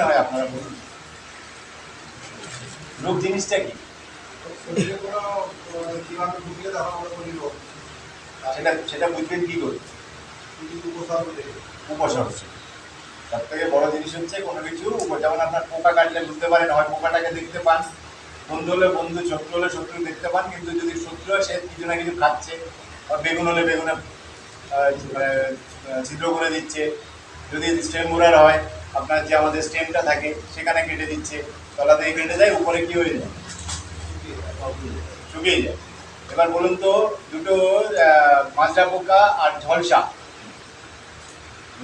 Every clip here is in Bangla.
হয় জিনিসটা কি? সেটা সেটা বুঝবেন কি করে? উপসর্গ সব থেকে বড় জিনিস হচ্ছে কোনো কিছু যেমন আপনার পোকা কাটলে বুঝতে পারেন, হয় পোকাটাকে দেখতে পান। বন্ধু হলে বন্ধু, শত্রু হলে শত্রু দেখতে পান, কিন্তু যদি শত্রু হয়, সে কিছু না কিছু খাচ্ছে। বা বেগুন হলে বেগুনে ছিদ্র করে দিচ্ছে। যদি স্টেম মুরার হয় আপনার যে আমাদের স্টেমটা থাকে, সেখানে কেটে দিচ্ছে। তলা থেকে কেটে যায়, উপরে কি হয়ে যায়? শুকিয়ে যায়। এবার বলুন তো, দুটো মাজরা পোকা আর ঝলসা।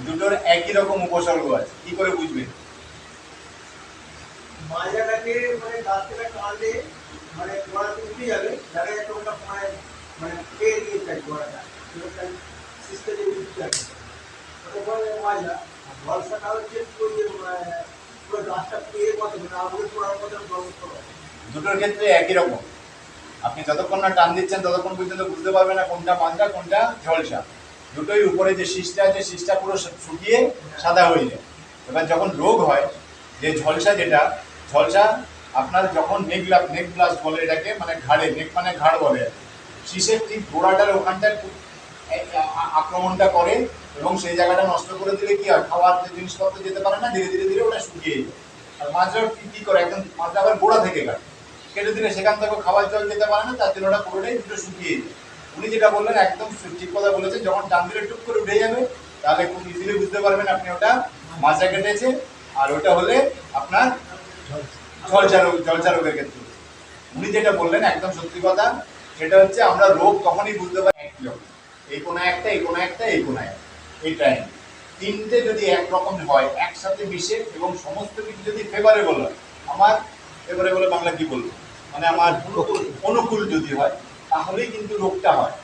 দুটোর একই রকম উপসর্গ আছে। কি করে বুঝবেন মাজাটাকে মানে গাছ থেকে টানলে মানে গোড়াতে উঠে যাবে, দেখা যাচ্ছে ওটা মানে মানে পেয়ে দিয়ে যায় গোড়াটা। সিস্টেম উঠে যাবে ওটা বলে দুটোর ক্ষেত্রে একই রকম। আপনি যতক্ষণ না টান দিচ্ছেন, ততক্ষণ পর্যন্ত বুঝতে পারবেন না কোনটা মাজরা কোনটা ঝলসা দুটোই উপরে যে শীষটা আছে শীষটা পুরো শুকিয়ে সাদা হয়ে যায়। এবার যখন রোগ হয়, যে ঝলসা যেটা ঝলসা আপনার যখন নেক নেক ব্লাস্ট বলে এটাকে মানে ঘাড়ে নেক মানে ঘাড় বলে। শীষের ঠিক গোড়াটার ওখানটায় আক্রমণটা করে এবং সেই জায়গাটা নষ্ট করে দিলে কি হয়? খাওয়ার যে জিনিসপত্র যেতে পারে না, ধীরে ধীরে ধীরে ওটা শুকিয়ে যায়। আর মাজরা কি কি করে? একদম মাজরা আবার গোড়া থেকে কাটে। কেটে দিলে সেখান থেকে খাবার জল যেতে পারে না, তার জন্য ওটা পুরোটাই দুটো শুকিয়ে যায়। উনি যেটা বললেন, একদম ঠিক কথা বলেছেন যখন টান দিলে টুক করে উঠে যাবে, তাহলে খুব ইজিলি বুঝতে পারবেন আপনি ওটা মাজরা কেটেছে, আর ওটা হলে আপনার ঝলসা রোগের ক্ষেত্রে। উনি যেটা বললেন, একদম সত্যি কথা, সেটা হচ্ছে আমরা রোগ তখনই বুঝতে পারি এই কোনো একটা, এই কোনো একটা, এই কোনো একটা। এই ট্রাইন তিনটে যদি একরকম হয়, একসাথে মিশে এবং সমস্ত কিছু যদি ফেভারেবল হয়, আমার ফেভারেবল বাংলা কি বলব? মানে আমার অনুকূল যদি হয়, তাহলেই কিন্তু রোগটা হয়।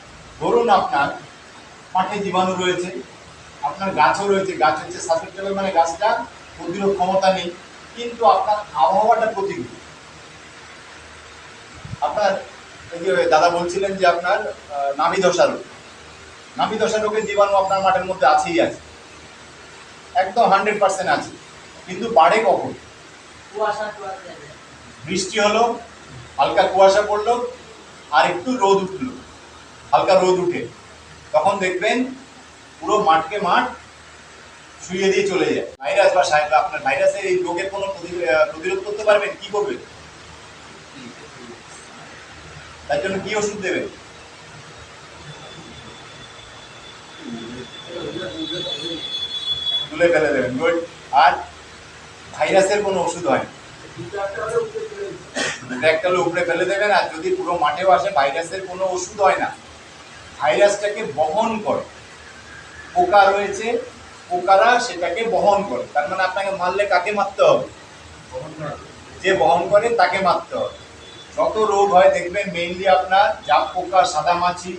ধরুন আপনার মাঠে জীবাণু রয়েছে, আপনার গাছও রয়েছে, গাছ হচ্ছে সাসেপ্টেবল মানে গাছটা প্রতিরোধ ক্ষমতা নেই, কিন্তু আপনার আবহাওয়াটা প্রতিকূল। আপনার দাদা বলছিলেন যে আপনার নাভি দশা রোগ। নাভি দশা রোগের জীবাণু আপনার মাঠের মধ্যে আছেই আছে। একদম হান্ড্রেড পার্সেন্ট আছে। কিন্তু বাড়ে কখন? কুয়াশা বৃষ্টি হলো হালকা কুয়াশা পড়ল আর একটু রোদ উঠল। হালকা রোদ উঠে। তখন দেখবেন পুরো মাঠকে মাঠ শুয়ে দিয়ে চলে যায়। ভাইরাস বা আপনার ভাইরাসের এই রোগের কোনো প্রতি- প্রতিরোধ করতে পারবেন? কি করবেন? তার জন্য কি ওষুধ দেবেন? তুলে ফেলে দেবেন। আর ভাইরাসের কোনো ওষুধ হয় একটা উপরে ফেলে দেবেন, আর যদি পুরো মাঠেও আসে ভাইরাসের কোনো ওষুধ হয় না, ভাইরাসটাকে বহন করে। পোকা রয়েছে, পোকারা সেটাকে বহন করে। তার মানে আপনাকে মারলে কাকে মারতে হবে? যে বহন করে তাকে মারতে হবে। যত রোগ হয়, দেখবেন মেইনলি আপনার জাপ পোকা সাদা মাছি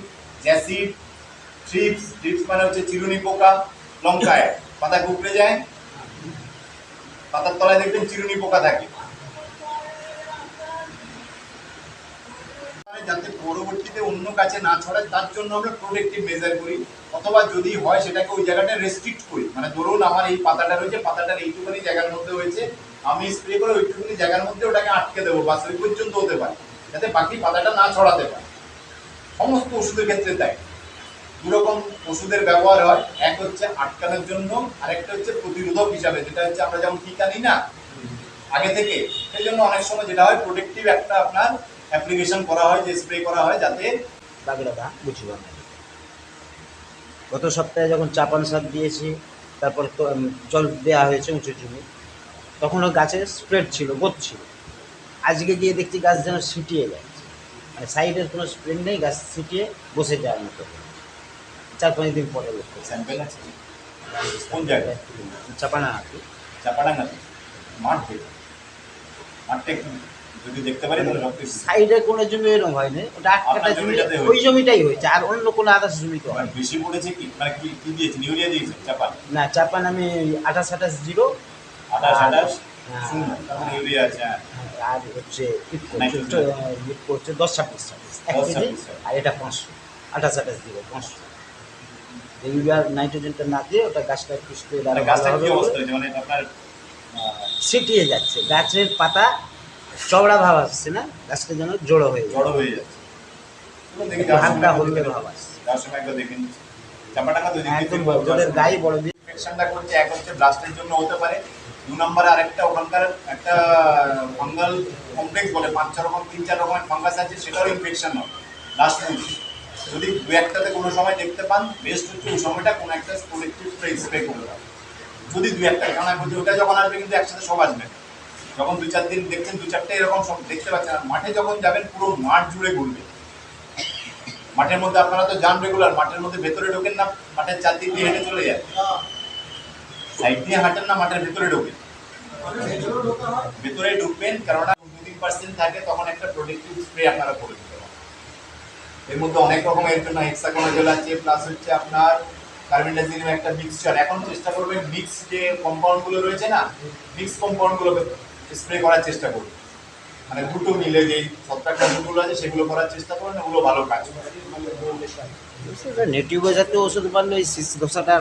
জ্যাসিড ট্রিপস ট্রিপস মানে হচ্ছে চিরুনি পোকা, লঙ্কায়। পাতা কুকড়ে যায়। পাতার তলায় দেখবেন চিরুনি পোকা থাকে। মানে যাতে পরবর্তীতে অন্য কাছে না ছড়ায়, তার জন্য আমরা প্রোটেক্টিভ মেজার করি। অথবা যদি হয়, সেটাকে ওই জায়গাটা রেস্ট্রিক্ট করি। মানে ধরুন, আমার এই পাতাটা রয়েছে, পাতাটার এইটুকুনি জায়গার মধ্যে হয়েছে। আমি স্প্রে করে ওইটুকুনি জায়গার মধ্যে ওটাকে আটকে দেবো, বাস ওই পর্যন্ত হতে পারে। যাতে বাকি পাতাটা না ছড়াতে পারে। সমস্ত ওষুধের ক্ষেত্রে তাই। দুরকম ওষুধের ব্যবহার হয়। এক হচ্ছে আটকানোর জন্য, আরেকটা হচ্ছে প্রতিরোধক হিসাবে, যেটা হচ্ছে আমরা যেমন টিকা নিই না, আগে থেকে, সেই জন্য অনেক সময় যেটা হয় প্রোটেক্টিভ একটা আপনার অ্যাপ্লিকেশন করা হয়, যে স্প্রে করা হয়, যাতে বাগড়াটা বুঝিব না গত সপ্তাহে যখন চাপান সার দিয়েছি, তারপর জল দেওয়া হয়েছে উঁচু জমি তখনও গাছে স্প্রেড ছিল গোদ ছিল। আজকে গিয়ে দেখছি গাছ যেন ছিটিয়ে যাচ্ছে। মানে সাইডের কোনো স্প্রেড নেই, গাছ ছিটিয়ে বসে যাওয়ার মতো। চার পাঁচ দিন পরে স্যাম্পেল আছে। কোন জায়গায়? চাপানা আর কি চাপাডাঙ্গা মাঠ মাঠটা একটু যদি দেখতে পারি তাহলে সাইডে কোনো জমি এরকম হয়নি। ওটা আট কাটা জমি ওই জমিটাই হয়েছে। আর অন্য কোনো আদার্স জমি তো বেশি পড়েছে কি? মানে কি কি দিয়েছে? ইউরিয়া দিয়েছে? চাপান? না চাপান আমি আঠাশ আঠাশ জিরো। আঠাশ আঠাশ হ্যাঁ। ইউরিয়া আছে হ্যাঁ। আর হচ্ছে দশ ছাব্বিশ ছাব্বিশ। এক কেজি আর এটা পাঁচশো। আঠাশ আঠাশ দিবে পাঁচশো। ইউরিয়া নাইট্রোজেনটা না দিয়ে ওটা গাছটা স্প্রে মানে গাছটার কি অবস্থা হয়েছে? মানে ছিটিয়ে যাচ্ছে। গাছের পাতা চওড়া ভাব আসছে না গাছটা যেন জড়ো হয়ে জড়ো হয়ে যাচ্ছে। হালকা একবার ভাব আসছে। একদম জলের। গায়ে বড় দিয়ে ইনফেকশনটা করছে এক হচ্ছে ব্লাস্টের জন্য হতে পারে। দু নম্বরে আরেকটা ওখানকার একটা ফাঙ্গাল কমপ্লেক্স বলে পাঁচ ছ রকম তিন চার রকমের ফাঙ্গাস আছে সেটাও ইনফেকশন হয়। লাস্ট যদি দু একটাতে কোনো সময় দেখতে পান বেস্ট হচ্ছে ওই সময়টা কোনো একটা প্রোটেক্টিভ স্প্রে স্প্রে করে দেওয়া যদি দু একটা কারণ বলছি ওটা যখন আসবে কিন্তু একসাথে সব আসবে। যখন দু চার দিন দেখছেন, দু চারটে এরকম সব দেখতে পাচ্ছেন, আর মাঠে যখন যাবেন, পুরো মাঠ জুড়ে ঘুরবে। মাঠের মধ্যে আপনারা তো যান রেগুলার মাঠের মধ্যে ভেতরে ঢোকেন না, মাঠের চারদিক দিয়ে হেঁটে চলে যায় সাইড দিয়ে হাঁটেন না, মাঠের ভেতরে ঢোকেন। ভেতরে ঢুকবেন, কেননা দু তিন পার্সেন্ট থাকে, তখন একটা প্রোটেক্টিভ স্প্রে আপনারা করে পারেন। এর মধ্যে অনেক রকম এর জন্য হেক্সাগোনাজল আছে প্লাস হচ্ছে আপনার কার্বেন্ডাজিনের একটা মিক্সচার এখন চেষ্টা করবেন মিক্স যে কম্পাউন্ডগুলো রয়েছে না মিক্স কম্পাউন্ড গুলোকে স্প্রে করার চেষ্টা করুন। মানে দুটো মিলে যে সত্তরটা গুলো আছে সেগুলো করার চেষ্টা করুন ওগুলো ভালো কাজ করে নেটিভ জাতীয় ওষুধ পারলে দশাটা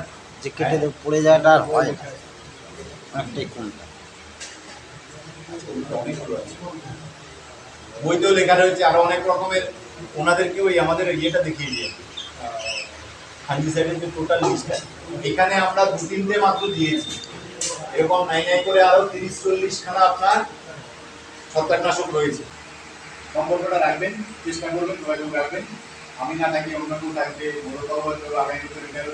যে কেটে পড়ে যাওয়াটা আর হয় অনেকটাই বইতেও লেখা রয়েছে আরও অনেক রকমের ওনাদেরকে ওই আমাদের ইয়েটা দেখিয়ে দিয়ে ফাঙ্গিসাইডের যে টোটাল লিস্টটা এখানে আমরা দু তিনটে মাত্র দিয়েছি। এরকম নাই নাই করে আরও তিরিশ চল্লিশ খানা আপনার ছত্রাকনাশক রয়েছে। সম্পর্কটা রাখবেন, চেষ্টা করবেন, যোগাযোগ রাখবেন। আমি না থাকি, অন্য কেউ থাকবে বড়বাবু হয়তো আগামী বছর রিটায়ার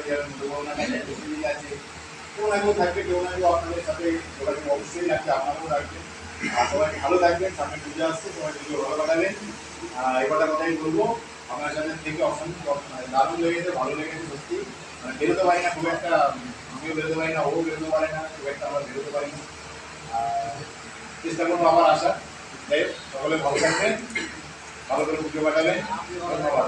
কেউ না কেউ থাকবে, কেউ না কেউ আপনাদের সাথে যোগাযোগ অবশ্যই রাখবে, আপনারাও রাখবেন। আর সবাই ভালো থাকবেন, সামনে পুজো আসছে, সবাই পুজো ভালো কাটাবেন। এই কটা কথাই বলব। আপনার সাথে থেকে অপশন দারুণ লেগেছে, ভালো লেগেছে সত্যি। মানে বেরোতে পারি না, খুব একটা, আমিও বেরোতে পারি না, ও বেরোতে পারে না, খুব একটা আমরা বেরোতে পারি না। চেষ্টা করব আবার আসা যাই সকলে ভালো থাকবেন, ভালো করে পুজো কাটাবেন। ধন্যবাদ।